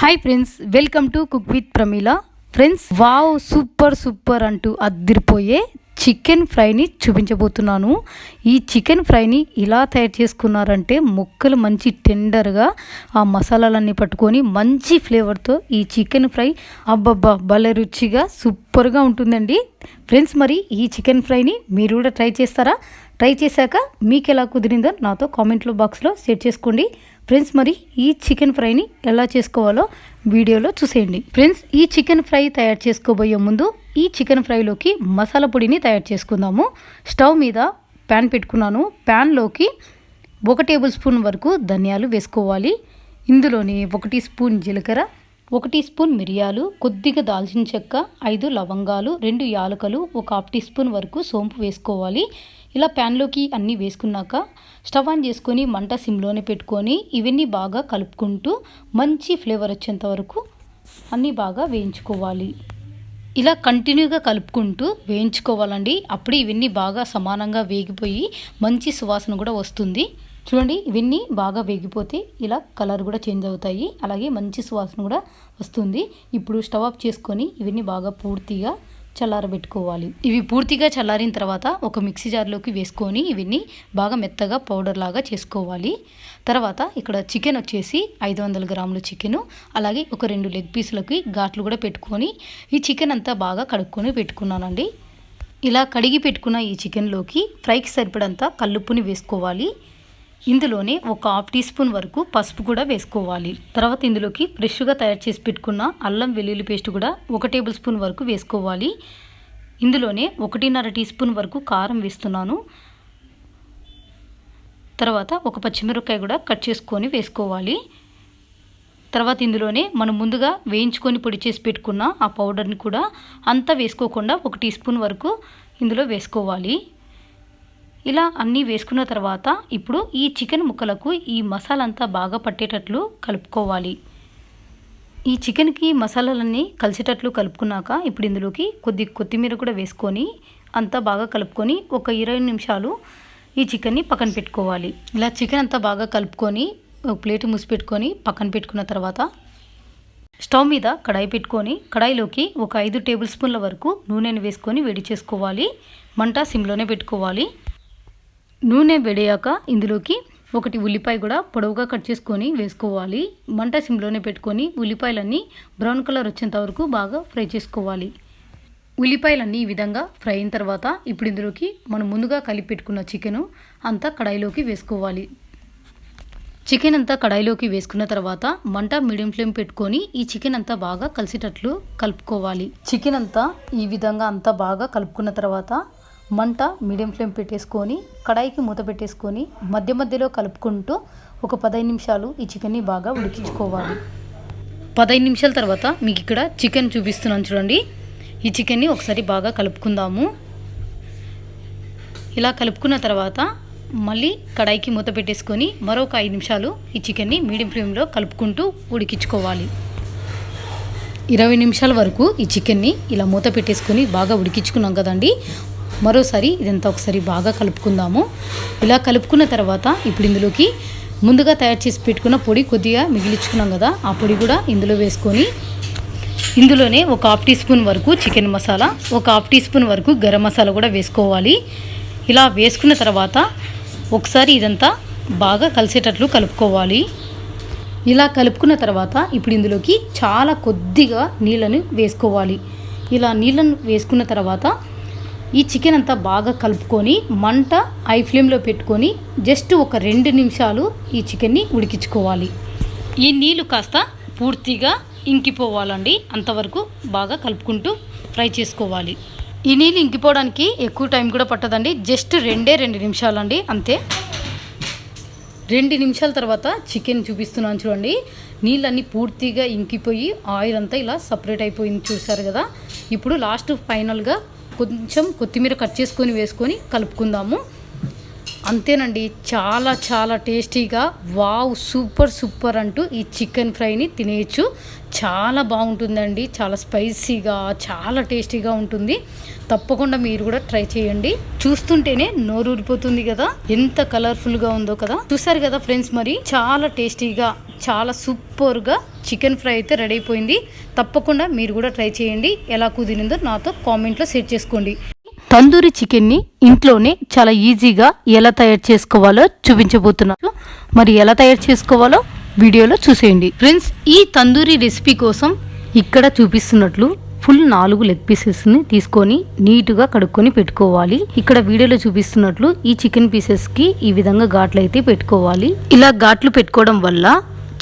Hi friends welcome to cook with Pramila friends wow super super అంటూ అద్దిరిపోయే chicken ఫ్రైని చూపించబోతున్నాను. ఈ చికెన్ ఫ్రైని ఇలా తయారు చేసుకున్నారంటే ముక్కలు మంచి టెండర్గా ఆ మసాలాలన్నీ పట్టుకొని మంచి ఫ్లేవర్తో ఈ చికెన్ ఫ్రై అబ్బబ్బా భలే రుచిగా సూపర్గా ఉంటుందండి. ఫ్రెండ్స్ మరి ఈ చికెన్ ఫ్రైని మీరు కూడా ట్రై చేస్తారా? ట్రై చేశాక మీకు ఎలా కుదిరిందో నాతో కామెంట్లో బాక్స్లో షేర్ చేసుకోండి. ఫ్రెండ్స్ మరి ఈ చికెన్ ఫ్రైని ఎలా చేసుకోవాలో వీడియోలో చూసేయండి. ఫ్రెండ్స్ ఈ చికెన్ ఫ్రై తయారు చేసుకోబోయే ముందు ఈ చికెన్ ఫ్రైలోకి మసాలా పొడిని తయారు చేసుకుందాము. స్టవ్ మీద ప్యాన్ పెట్టుకున్నాను. ప్యాన్లోకి ఒక టేబుల్ స్పూన్ వరకు ధనియాలు వేసుకోవాలి. ఇందులోని ఒకటి స్పూన్ జీలకర్ర ఒకటి స్పూన్ మిరియాలు కొద్దిగా దాల్చిన చెక్క ఐదు లవంగాలు రెండు యాలకలు ఒక హాఫ్ టీ స్పూన్ వరకు సోంపు వేసుకోవాలి. ఇలా ప్యాన్లోకి అన్నీ వేసుకున్నాక స్టవ్ ఆన్ చేసుకొని మంట సిమ్లోనే పెట్టుకొని ఇవన్నీ బాగా కలుపుకుంటూ మంచి ఫ్లేవర్ వచ్చేంత వరకు అన్నీ బాగా వేయించుకోవాలి. ఇలా కంటిన్యూగా కలుపుకుంటూ వేయించుకోవాలండి. అప్పుడే ఇవన్నీ బాగా సమానంగా వేగిపోయి మంచి సువాసన కూడా వస్తుంది. చూడండి ఇవన్నీ బాగా వేగిపోతే ఇలా కలర్ కూడా చేంజ్ అవుతాయి. అలాగే మంచి సువాసన కూడా వస్తుంది. ఇప్పుడు స్టవ్ ఆఫ్ చేసుకొని ఇవన్నీ బాగా పూర్తిగా చల్లారబెట్టుకోవాలి. ఇవి పూర్తిగా చల్లారిన తర్వాత ఒక మిక్సీ జార్లోకి వేసుకొని ఇవన్నీ బాగా మెత్తగా పౌడర్ లాగా చేసుకోవాలి. తర్వాత ఇక్కడ చికెన్ వచ్చేసి ఐదు వందల గ్రాముల చికెన్ అలాగే ఒక రెండు లెగ్ పీసులకి ఘాట్లు కూడా పెట్టుకొని ఈ చికెన్ అంతా బాగా కడుక్కొని పెట్టుకున్నానండి. ఇలా కడిగి పెట్టుకున్న ఈ చికెన్లోకి ఫ్రైకి సరిపడంత కల్లుప్పుని వేసుకోవాలి. ఇందులోనే ఒక హాఫ్ టీ స్పూన్ వరకు పసుపు కూడా వేసుకోవాలి. తర్వాత ఇందులోకి ఫ్రెష్గా తయారు చేసి పెట్టుకున్న అల్లం వెల్లుల్లి పేస్ట్ కూడా ఒక టేబుల్ స్పూన్ వరకు వేసుకోవాలి. ఇందులోనే ఒకటిన్నర టీ స్పూన్ వరకు కారం వేస్తున్నాను. తర్వాత ఒక పచ్చిమిరపకాయ కూడా కట్ చేసుకొని వేసుకోవాలి. తర్వాత ఇందులోనే మనం ముందుగా వేయించుకొని పొడి చేసి పెట్టుకున్న ఆ పౌడర్ని కూడా అంతా వేసుకోకుండా ఒక టీ స్పూన్ వరకు ఇందులో వేసుకోవాలి. ఇలా అన్నీ వేసుకున్న తర్వాత ఇప్పుడు ఈ చికెన్ ముక్కలకు ఈ మసాలా అంతా బాగా పట్టేటట్లు కలుపుకోవాలి. ఈ చికెన్కి మసాలాలన్నీ కలిసేటట్లు కలుపుకున్నాక ఇప్పుడు ఇందులోకి కొద్ది కొత్తిమీర కూడా వేసుకొని అంతా బాగా కలుపుకొని ఒక ఇరవై నిమిషాలు ఈ చికెన్ని పక్కన పెట్టుకోవాలి. ఇలా చికెన్ అంతా బాగా కలుపుకొని ఒక ప్లేట్ మూసిపెట్టుకొని పక్కన పెట్టుకున్న తర్వాత స్టవ్ మీద కడాయి పెట్టుకొని కడాయిలోకి ఒక ఐదు టేబుల్ స్పూన్ల వరకు నూనెను వేసుకొని వేడి చేసుకోవాలి. మంట సిమ్లోనే పెట్టుకోవాలి. నూనె వేడయ్యాక ఇందులోకి ఒకటి ఉల్లిపాయ కూడా పొడవుగా కట్ చేసుకొని వేసుకోవాలి. మంట సిమ్లోనే పెట్టుకొని ఉల్లిపాయలన్నీ బ్రౌన్ కలర్ వచ్చేంత వరకు బాగా ఫ్రై చేసుకోవాలి. ఉల్లిపాయలన్నీ ఈ విధంగా ఫ్రై అయిన తర్వాత ఇప్పుడు ఇందులోకి మనం ముందుగా కలిపి పెట్టుకున్న చికెను అంతా కడాయిలోకి వేసుకోవాలి. చికెన్ అంతా కడాయిలోకి వేసుకున్న తర్వాత మంట మీడియం ఫ్లేమ్ పెట్టుకొని ఈ చికెన్ అంతా బాగా కలిసేటట్లు కలుపుకోవాలి. చికెన్ అంతా ఈ విధంగా అంతా బాగా కలుపుకున్న తర్వాత మంట మీడియం ఫ్లేమ్ పెట్టేసుకొని కడాయికి మూత పెట్టేసుకొని మధ్య మధ్యలో కలుపుకుంటూ ఒక పదహైదు నిమిషాలు ఈ చికెన్ని బాగా ఉడికించుకోవాలి. పదహైదు నిమిషాల తర్వాత మీకు ఇక్కడ చికెన్ చూపిస్తున్నాను చూడండి. ఈ చికెన్ని ఒకసారి బాగా కలుపుకుందాము. ఇలా కలుపుకున్న తర్వాత మళ్ళీ కడాయికి మూత పెట్టేసుకొని మరొక ఐదు నిమిషాలు ఈ చికెన్ని మీడియం ఫ్లేమ్లో కలుపుకుంటూ ఉడికించుకోవాలి. ఇరవై నిమిషాల వరకు ఈ చికెన్ని ఇలా మూత పెట్టేసుకొని బాగా ఉడికించుకున్నాం కదండి. మరోసారి ఇదంతా ఒకసారి బాగా కలుపుకుందాము. ఇలా కలుపుకున్న తర్వాత ఇప్పుడు ఇందులోకి ముందుగా తయారు చేసి పెట్టుకున్న పొడి కొద్దిగా మిగిలించుకున్నాం కదా ఆ పొడి కూడా ఇందులో వేసుకొని ఇందులోనే ఒక హాఫ్ టీ స్పూన్ వరకు చికెన్ మసాలా ఒక హాఫ్ టీ స్పూన్ వరకు గరం మసాలా కూడా వేసుకోవాలి. ఇలా వేసుకున్న తర్వాత ఒకసారి ఇదంతా బాగా కలిసేటట్లు కలుపుకోవాలి. ఇలా కలుపుకున్న తర్వాత ఇప్పుడు ఇందులోకి చాలా కొద్దిగా నీళ్ళని వేసుకోవాలి. ఇలా నీళ్ళను వేసుకున్న తర్వాత ఈ చికెన్ అంతా బాగా కలుపుకొని మంట హై ఫ్లేమ్లో పెట్టుకొని జస్ట్ ఒక రెండు నిమిషాలు ఈ చికెన్ని ఉడికించుకోవాలి. ఈ నీళ్ళు కాస్త పూర్తిగా ఇంకిపోవాలండి. అంతవరకు బాగా కలుపుకుంటూ ఫ్రై చేసుకోవాలి. ఈ నీళ్ళు ఇంకిపోవడానికి ఎక్కువ టైం కూడా పట్టదండి. జస్ట్ రెండే రెండు నిమిషాలండి. అంతే. రెండు నిమిషాల తర్వాత చికెన్ చూపిస్తున్నాను చూడండి. నీళ్ళన్నీ పూర్తిగా ఇంకిపోయి ఆయిల్ అంతా ఇలా సపరేట్ అయిపోయింది చూసారు కదా. ఇప్పుడు లాస్ట్ ఫైనల్గా కొంచెం కొత్తిమీర కట్ చేసుకొని వేసుకొని కలుపుకుందాము. అంతేనండి చాలా చాలా టేస్టీగా వావ్ సూపర్ సూపర్ అంటూ ఈ చికెన్ ఫ్రైని తినేయచ్చు. చాలా బాగుంటుందండి చాలా స్పైసీగా చాలా టేస్టీగా ఉంటుంది. తప్పకుండా మీరు కూడా ట్రై చేయండి. చూస్తుంటేనే నోరు ఊరిపోతుంది కదా ఎంత కలర్ఫుల్గా ఉందో కదా. చూసారు కదా ఫ్రెండ్స్ మరి చాలా టేస్టీగా చాలా సూపర్గా చికెన్ ఫ్రై అయితే రెడీ అయిపోయింది. తప్పకుండా మీరు కూడా ట్రై చేయండి. ఎలా కుదిరిందో నాతో కామెంట్లో సెట్ చేసుకోండి. తందూరి చికెన్ని ఇంట్లోనే చాలా ఈజీగా ఎలా తయారు చేసుకోవాలో చూపించబోతున్నాను మరి ఎలా తయారు చేసుకోవాలో వీడియోలో చూసేయండి. ఫ్రెండ్స్ ఈ తందూరి రెసిపీ కోసం ఇక్కడ చూపిస్తున్నట్లు ఫుల్ నాలుగు లెగ్ పీసెస్ని తీసుకొని నీట్గా కడుక్కొని పెట్టుకోవాలి. ఇక్కడ వీడియోలో చూపిస్తున్నట్లు ఈ చికెన్ పీసెస్కి ఈ విధంగా ఘాట్లు అయితే పెట్టుకోవాలి. ఇలా ఘాట్లు పెట్టుకోవడం వల్ల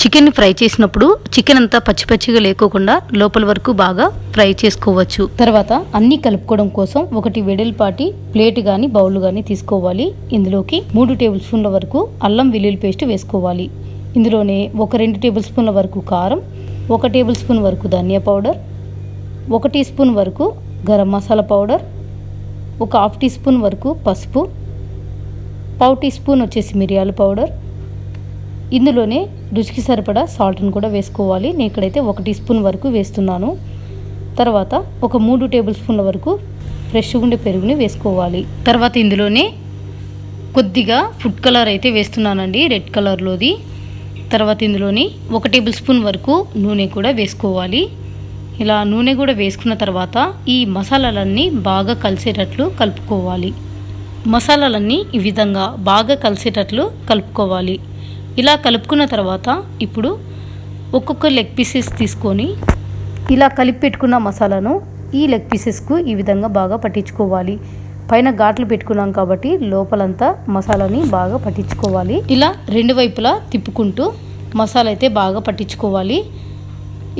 చికెన్ ఫ్రై చేసినప్పుడు చికెన్ అంతా పచ్చి పచ్చిగా లేకోకుండా లోపల వరకు బాగా ఫ్రై చేసుకోవచ్చు. తర్వాత అన్ని కలుపుకోవడం కోసం ఒకటి వెడల్పాటి ప్లేట్ కానీ బౌల్ కానీ తీసుకోవాలి. ఇందులోకి మూడు టేబుల్ స్పూన్ల వరకు అల్లం వెల్లుల్లి పేస్ట్ వేసుకోవాలి. ఇందులోనే ఒక రెండు టేబుల్ స్పూన్ల వరకు కారం ఒక టేబుల్ స్పూన్ వరకు ధనియా పౌడర్ ఒక టీ స్పూన్ వరకు గరం మసాలా పౌడర్ ఒక హాఫ్ టీ స్పూన్ వరకు పసుపు పావు టీ స్పూన్ వచ్చేసి మిరియాల పౌడర్ ఇందులోనే రుచికి సరిపడా సాల్ట్ని కూడా వేసుకోవాలి. నేను ఇక్కడైతే ఒక టీ స్పూన్ వరకు వేస్తున్నాను. తర్వాత ఒక మూడు టేబుల్ స్పూన్ల వరకు ఫ్రెష్గా ఉండే పెరుగుని వేసుకోవాలి. తర్వాత ఇందులోనే కొద్దిగా ఫుడ్ కలర్ అయితే వేస్తున్నానండి రెడ్ కలర్లోది. తర్వాత ఇందులోని ఒక టేబుల్ స్పూన్ వరకు నూనె కూడా వేసుకోవాలి. ఇలా నూనె కూడా వేసుకున్న తర్వాత ఈ మసాలాలన్నీ బాగా కలిసేటట్లు కలుపుకోవాలి. మసాలాలన్నీ ఈ విధంగా బాగా కలిసేటట్లు కలుపుకోవాలి. ఇలా కలుపుకున్న తర్వాత ఇప్పుడు ఒక్కొక్క లెగ్ పీసెస్ తీసుకొని ఇలా కలిపి పెట్టుకున్న మసాలాను ఈ లెగ్ పీసెస్కు ఈ విధంగా బాగా పట్టించుకోవాలి. పైన ఘాట్లు పెట్టుకున్నాం కాబట్టి లోపలంతా మసాలాని బాగా పట్టించుకోవాలి. ఇలా రెండు వైపులా తిప్పుకుంటూ మసాలా అయితే బాగా పట్టించుకోవాలి.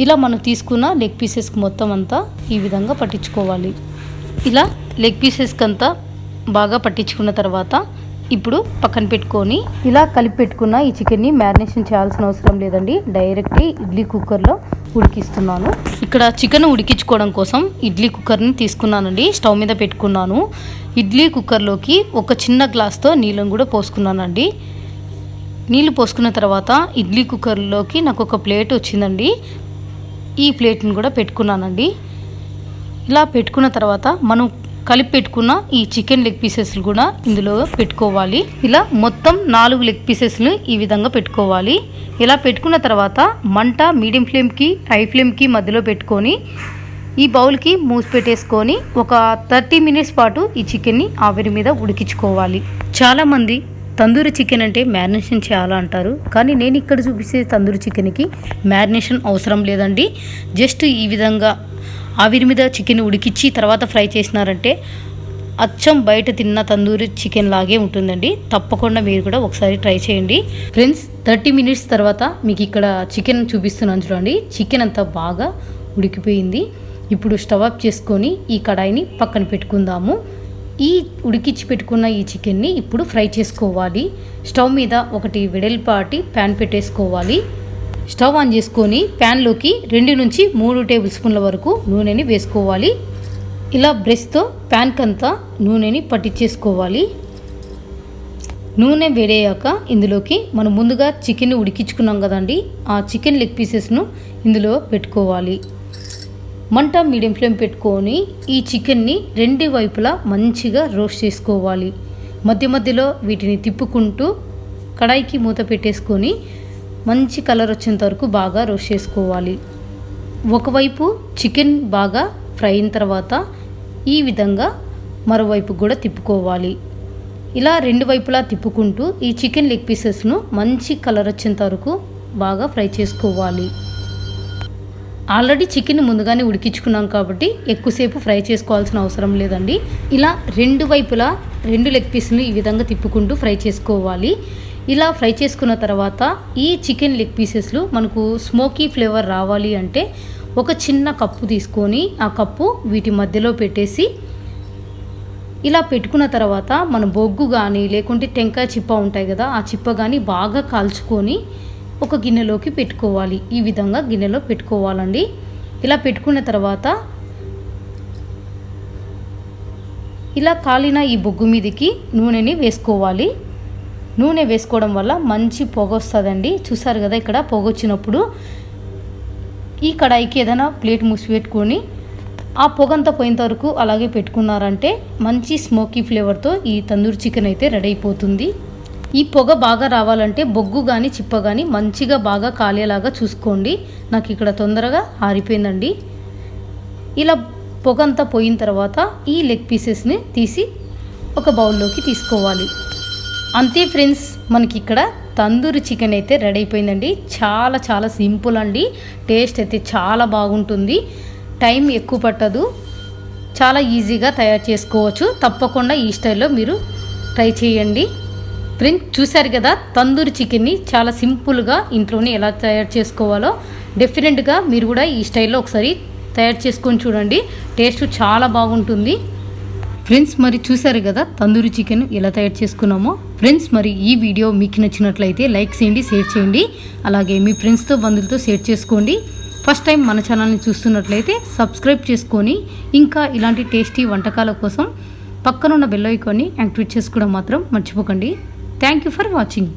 ఇలా మనం తీసుకున్న లెగ్ పీసెస్కి మొత్తం అంతా ఈ విధంగా పట్టించుకోవాలి. ఇలా లెగ్ పీసెస్కి అంతా బాగా పట్టించుకున్న తర్వాత ఇప్పుడు పక్కన పెట్టుకొని ఇలా కలిపి పెట్టుకున్న ఈ చికెన్ని మ్యారినేషన్ చేయాల్సిన అవసరం లేదండి. డైరెక్ట్ ఇడ్లీ కుక్కర్లో ఉడికిస్తున్నాను. ఇక్కడ చికెన్ ఉడికించుకోవడం కోసం ఇడ్లీ కుక్కర్ని తీసుకున్నానండి. స్టవ్ మీద పెట్టుకున్నాను. ఇడ్లీ కుక్కర్లోకి ఒక చిన్న గ్లాస్తో నీళ్ళని కూడా పోసుకున్నానండి. నీళ్ళు పోసుకున్న తర్వాత ఇడ్లీ కుక్కర్లోకి నాకు ఒక ప్లేట్ వచ్చిందండి. ఈ ప్లేట్ని కూడా పెట్టుకున్నానండి. ఇలా పెట్టుకున్న తర్వాత మనం కలిపి పెట్టుకున్న ఈ చికెన్ లెగ్ పీసెస్లు కూడా ఇందులో పెట్టుకోవాలి. ఇలా మొత్తం నాలుగు లెగ్ పీసెస్లు ఈ విధంగా పెట్టుకోవాలి. ఇలా పెట్టుకున్న తర్వాత మంట మీడియం ఫ్లేమ్కి హై ఫ్లేమ్కి మధ్యలో పెట్టుకొని ఈ బౌల్కి మూసి పెట్టేసుకొని ఒక థర్టీ మినిట్స్ పాటు ఈ చికెన్ని ఆవిరి మీద ఉడికించుకోవాలి. చాలామంది తందూరి చికెన్ అంటే మ్యారినేషన్ చేయాలా అంటారు. కానీ నేను ఇక్కడ చూపించే తందూరి చికెన్కి మ్యారినేషన్ అవసరం లేదండి. జస్ట్ ఈ విధంగా ఆవిరి మీద చికెన్ ఉడికిచ్చి తర్వాత ఫ్రై చేసినారంటే అచ్చం బయట తిన్న తందూరి చికెన్ లాగే ఉంటుందండి. తప్పకుండా మీరు కూడా ఒకసారి ట్రై చేయండి. ఫ్రెండ్స్ థర్టీ మినిట్స్ తర్వాత మీకు ఇక్కడ చికెన్ చూపిస్తున్నాను చూడండి. చికెన్ అంతా బాగా ఉడికిపోయింది. ఇప్పుడు స్టవ్ ఆఫ్ చేసుకొని ఈ కడాయిని పక్కన పెట్టుకుందాము. ఈ ఉడికించి పెట్టుకున్న ఈ చికెన్ని ఇప్పుడు ఫ్రై చేసుకోవాలి. స్టవ్ మీద ఒకటి వెడల్పాటి ప్యాన్ పెట్టేసుకోవాలి. స్టవ్ ఆన్ చేసుకొని ప్యాన్లోకి రెండు నుంచి మూడు టేబుల్ స్పూన్ల వరకు నూనెని వేసుకోవాలి. ఇలా బ్రష్తో ప్యాన్కంతా నూనెని పట్టించేసుకోవాలి. నూనె వేడయ్యాక ఇందులోకి మనం ముందుగా చికెన్ ఉడికించుకున్నాం కదండి ఆ చికెన్ లెగ్ పీసెస్ను ఇందులో పెట్టుకోవాలి. మంట మీడియం ఫ్లేమ్ పెట్టుకొని ఈ చికెన్ని రెండు వైపులా మంచిగా రోస్ట్ చేసుకోవాలి. మధ్య మధ్యలో వీటిని తిప్పుకుంటూ కడాయికి మూత పెట్టేసుకొని మంచి కలర్ వచ్చేంత వరకు బాగా రోస్ట్ చేసుకోవాలి. ఒకవైపు చికెన్ బాగా ఫ్రై అయిన తర్వాత ఈ విధంగా మరోవైపు కూడా తిప్పుకోవాలి. ఇలా రెండు వైపులా తిప్పుకుంటూ ఈ చికెన్ లెగ్ పీసెస్ను మంచి కలర్ వచ్చేంత వరకు బాగా ఫ్రై చేసుకోవాలి. ఆల్రెడీ చికెన్ ముందుగానే ఉడికించుకున్నాం కాబట్టి ఎక్కువసేపు ఫ్రై చేసుకోవాల్సిన అవసరం లేదండి. ఇలా రెండు వైపులా రెండు లెగ్ పీస్ని ఈ విధంగా తిప్పుకుంటూ ఫ్రై చేసుకోవాలి. ఇలా ఫ్రై చేసుకున్న తర్వాత ఈ చికెన్ లెగ్ పీసెస్లు మనకు స్మోకీ ఫ్లేవర్ రావాలి అంటే ఒక చిన్న కప్పు తీసుకొని ఆ కప్పు వీటి మధ్యలో పెట్టేసి ఇలా పెట్టుకున్న తర్వాత మన బొగ్గు కానీ లేకుంటే టెంకాయ చిప్ప ఉంటాయి కదా ఆ చిప్ప కానీ బాగా కాల్చుకొని ఒక గిన్నెలోకి పెట్టుకోవాలి. ఈ విధంగా గిన్నెలో పెట్టుకోవాలండి. ఇలా పెట్టుకున్న తర్వాత ఇలా కాలిన ఈ బొగ్గు మీదకి నూనెని వేసుకోవాలి. నూనె వేసుకోవడం వల్ల మంచి పొగ వస్తుందండి. చూసారు కదా ఇక్కడ పొగ వచ్చినప్పుడు. ఈ కడాయికి ఏదైనా ప్లేట్ మూసి పెట్టుకొని ఆ పొగంతా పోయేంత వరకు అలాగే పెట్టుకున్నారంటే మంచి స్మోకీ ఫ్లేవర్తో ఈ తందూరి చికెన్ అయితే రెడీ అయిపోతుంది. ఈ పొగ బాగా రావాలంటే బొగ్గు కానీ చిప్ప కానీ మంచిగా బాగా కాలేలాగా చూసుకోండి. నాకు ఇక్కడ తొందరగా ఆరిపోయిందండి. ఇలా పొగ అంతా పోయిన తర్వాత ఈ లెగ్ పీసెస్ని తీసి ఒక బౌల్లోకి తీసుకోవాలి. అంతే ఫ్రెండ్స్ మనకి ఇక్కడ తందూరి చికెన్ అయితే రెడీ అయిపోయిందండి. చాలా చాలా సింపుల్ అండి. టేస్ట్ అయితే చాలా బాగుంటుంది. టైం ఎక్కువ పట్టదు. చాలా ఈజీగా తయారు చేసుకోవచ్చు. తప్పకుండా ఈ స్టైల్లో మీరు ట్రై చేయండి. ఫ్రెండ్స్ చూశారు కదా తందూరి చికెన్ని చాలా సింపుల్గా ఇంట్లోనే ఎలా తయారు చేసుకోవాలో. డెఫినెట్గా మీరు కూడా ఈ స్టైల్లో ఒకసారి తయారు చేసుకొని చూడండి. టేస్ట్ చాలా బాగుంటుంది. ఫ్రెండ్స్ మరి చూశారు కదా తందూరి చికెన్ ఎలా తయారు చేసుకున్నామో. ఫ్రెండ్స్ మరి ఈ వీడియో మీకు నచ్చినట్లయితే లైక్ చేయండి షేర్ చేయండి. అలాగే మీ ఫ్రెండ్స్తో బంధువులతో షేర్ చేసుకోండి. ఫస్ట్ టైం మన ఛానల్ని చూస్తున్నట్లయితే సబ్స్క్రైబ్ చేసుకొని ఇంకా ఇలాంటి టేస్టీ వంటకాల కోసం పక్కనున్న బెల్ ఐకాన్ని యాక్టివేట్ చేసుకోవడం మాత్రం మర్చిపోకండి. Thank you for watching.